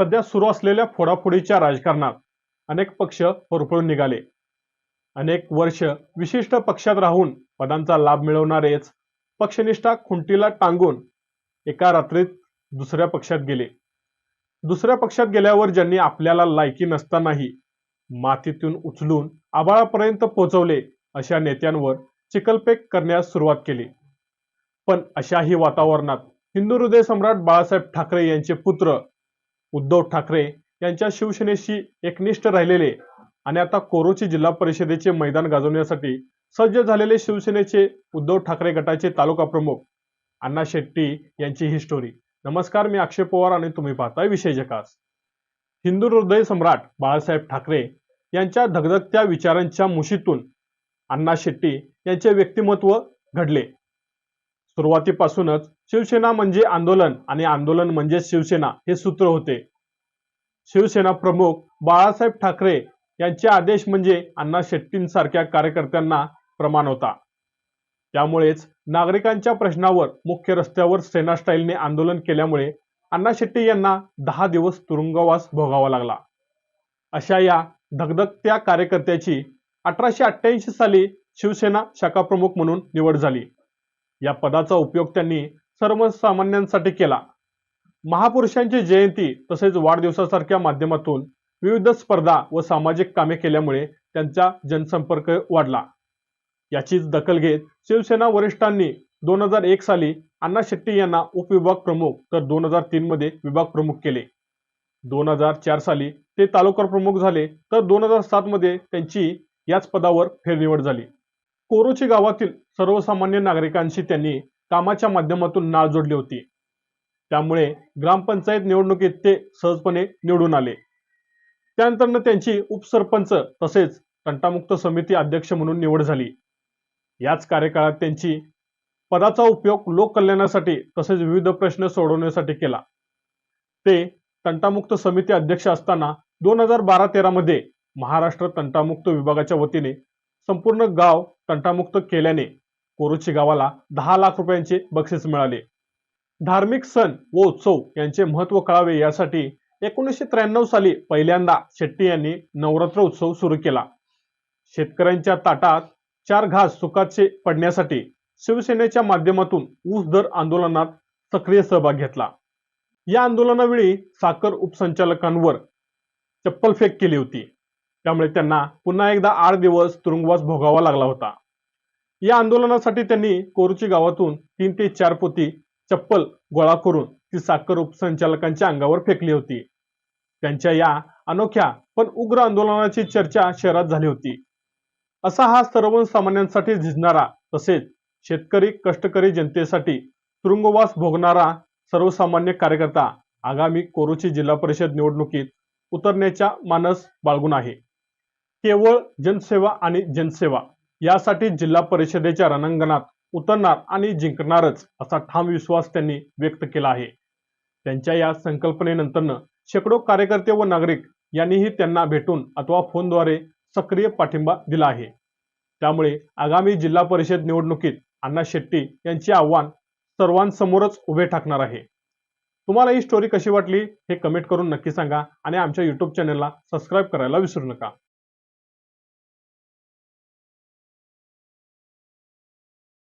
सध्या सुरू असलेल्या फोडाफोडीच्या राजकारणात अनेक पक्ष होरपळून निघाले. अनेक वर्ष विशिष्ट पक्षात राहून पदांचा लाभ मिळवणारेच पक्षनिष्ठा खुंटीला टांगून एका रात्रीत दुसऱ्या पक्षात गेले. दुसऱ्या पक्षात गेल्यावर ज्यांनी आपल्याला लायकी नसतानाही मातीतून उचलून आबाळापर्यंत पोहोचवले अशा नेत्यांवर चिकलपेक करण्यास सुरुवात केली. पण अशाही वातावरणात हिंदू हृदय सम्राट बाळासाहेब ठाकरे यांचे पुत्र उद्धव ठाकरे यांच्या शिवसेनेशी एकनिष्ठ राहिलेले आणि आता कोरोची जिल्हा परिषदेचे मैदान गाजवण्यासाठी सज्ज झालेले शिवसेनेचे उद्धव ठाकरे गटाचे तालुका प्रमुख अण्णा शेट्टी यांची ही स्टोरी नमस्कार मी अक्षय पवार आणि तुम्ही पाहताय विषय जकास. हिंदू हृदय सम्राट बाळासाहेब ठाकरे यांच्या धगधगत्या विचारांच्या मुशीतून अण्णा शेट्टी यांचे व्यक्तिमत्व घडले. सुरुवातीपासूनच शिवसेना म्हणजे आंदोलन आणि आंदोलन म्हणजे शिवसेना हे सूत्र होते. शिवसेना प्रमुख बाळासाहेब ठाकरे यांचे आदेश म्हणजे अण्णा शेट्टींसारख्या कार्यकर्त्यांना प्रमाण होता. त्यामुळेच नागरिकांच्या प्रश्नावर मुख्य रस्त्यावर सेना स्टाईलने आंदोलन केल्यामुळे अण्णा शेट्टी यांना दहा दिवस तुरुंगवास भोगावा लागला. अशा या धगधगत्या कार्यकर्त्याची अठराशे अठ्ठ्याऐंशी साली शिवसेना शाखा प्रमुख म्हणून निवड झाली. या पदाचा उपयोग त्यांनी सर्वसामान्यांसाठी केला. महापुरुषांची जयंती तसेच वाढदिवसासारख्या माध्यमातून विविध स्पर्धा व सामाजिक कामे केल्यामुळे त्यांचा जनसंपर्क वाढला. याचीच दखल घेत शिवसेना वरिष्ठांनी दोन हजार एक साली अण्णा शेट्टी यांना उपविभाग प्रमुख तर दोन हजार तीन मध्ये विभाग प्रमुख केले. दोन हजार चार साली ते तालुका प्रमुख झाले तर दोन हजार सात मध्ये त्यांची याच पदावर फेरनिवड झाली. कोरोची गावातील सर्वसामान्य नागरिकांशी त्यांनी कामाच्या माध्यमातून नाळ जोडली होती. त्यामुळे ग्रामपंचायत निवडणुकीत ते सहजपणे निवडून आले. त्यानंतर त्यांची उपसरपंच तसेच तंटामुक्त समिती अध्यक्ष म्हणून निवड झाली. याच कार्यकाळात त्यांची पदाचा उपयोग लोककल्याणासाठी तसेच विविध प्रश्न सोडवण्यासाठी केला. ते तंटामुक्त समिती अध्यक्ष असताना दोन हजार बारा तेरा मध्ये महाराष्ट्र तंटामुक्त विभागाच्या वतीने संपूर्ण गाव तंटामुक्त केल्याने कोरुची गावाला दहा लाख रुपयांचे बक्षीस मिळाले. धार्मिक सण व उत्सव यांचे महत्त्व कळावे यासाठी एकोणीसशे त्र्याण्णव साली पहिल्यांदा शेट्टी यांनी नवरात्र उत्सव सुरू केला. शेतकऱ्यांच्या ताटात चार घास सुखाचे पडण्यासाठी शिवसेनेच्या माध्यमातून ऊस दर आंदोलनात सक्रिय सहभाग घेतला. या आंदोलनावेळी साखर उपसंचालकांवर चप्पल फेक केली होती. त्यामुळे त्यांना पुन्हा एकदा आठ दिवस तुरुंगवास भोगावा लागला होता. या आंदोलनासाठी त्यांनी कोरुची गावातून तीन ते चार पोती चप्पल गोळा करून ती साखर उपसंचालकांच्या अंगावर फेकली होती. त्यांच्या या अनोख्या पण उग्र आंदोलनाची चर्चा शहरात झाली होती. असा हा सर्वसामान्यांसाठी झिजणारा तसेच शेतकरी कष्टकरी जनतेसाठी तुरुंगवास भोगणारा सर्वसामान्य कार्यकर्ता आगामी कोरोची जिल्हा परिषद निवडणुकीत उतरण्याच्या मानस बाळगून आहे. केवळ जनसेवा आणि जनसेवा यासाठी जिल्हा परिषदेच्या रणांगणात उतरणार आणि जिंकणारच असा ठाम विश्वास त्यांनी व्यक्त केला आहे. त्यांच्या या संकल्पनेनंतरनं शेकडो कार्यकर्ते व नागरिक यांनीही त्यांना भेटून अथवा फोनद्वारे सक्रिय पाठिंबा दिला आहे. त्यामुळे आगामी जिल्हा परिषद निवडणुकीत अण्णा शेट्टी यांचे आव्हान सर्वांसमोरच उभे ठाकणार आहे. तुम्हाला ही स्टोरी कशी वाटली हे कमेंट करून नक्की सांगा आणि आमच्या युट्यूब चॅनलला सबस्क्राईब करायला विसरू नका.